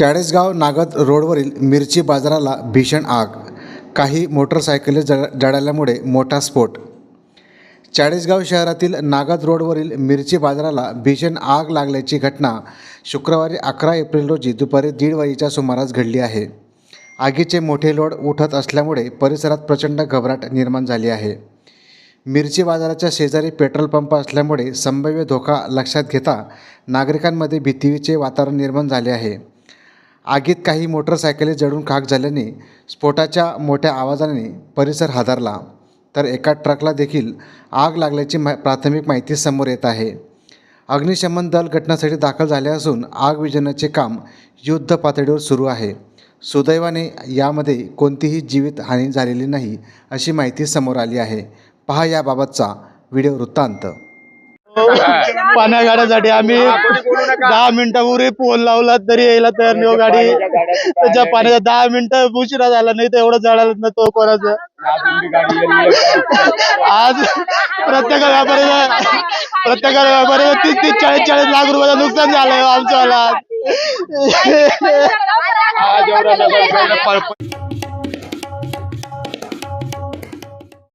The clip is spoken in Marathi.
चाळीसगाव नागद रोडवरील मिरची बाजाराला भीषण आग. काही मोटरसायकली जळ जळाल्यामुळे मोठा स्फोट. चाळीसगाव शहरातील नागद रोडवरील मिरची बाजाराला भीषण आग लागल्याची घटना शुक्रवारी अकरा एप्रिल रोजी दुपारी दीड वाजेच्या सुमारास घडली आहे. आगीचे मोठे लोड उठत असल्यामुळे परिसरात प्रचंड घबराट निर्माण झाली आहे. मिरची बाजाराच्या शेजारी पेट्रोल पंप असल्यामुळे संभाव्य धोका लक्षात घेता नागरिकांमध्ये भीतीचे वातावरण निर्माण झाले आहे. आगीत काही मोटरसायकली जळून खाक झाल्याने स्फोटाच्या मोठ्या आवाजाने परिसर हादरला. तर एका ट्रकला देखील आग लागल्याची मा प्राथमिक माहिती समोर येत आहे. अग्निशमन दल घटनास्थळी दाखल झाले असून आग विजनाचे काम युद्ध पातळीवर सुरू आहे. सुदैवाने यामध्ये कोणतीही जीवितहानी झालेली नाही अशी माहिती समोर आली आहे. पहा याबाबतचा व्हिडिओ वृत्तांत. पाण्या गाड्यासाठी आम्ही दहा मिनिटापूर्वी फोन लावला तरी यायला तयार नाही हो गाडी. त्याच्या पाण्याचा दहा मिनिटं उशिरा झाला नाही तर एवढं जळालं ना तो कोणाचं? आज प्रत्येक व्यापाऱ्याला प्रत्येक व्यापाऱ्याला तीस तीस चाळीस चाळीस लाख रुपयाचं नुकसान झालंय हो आमचं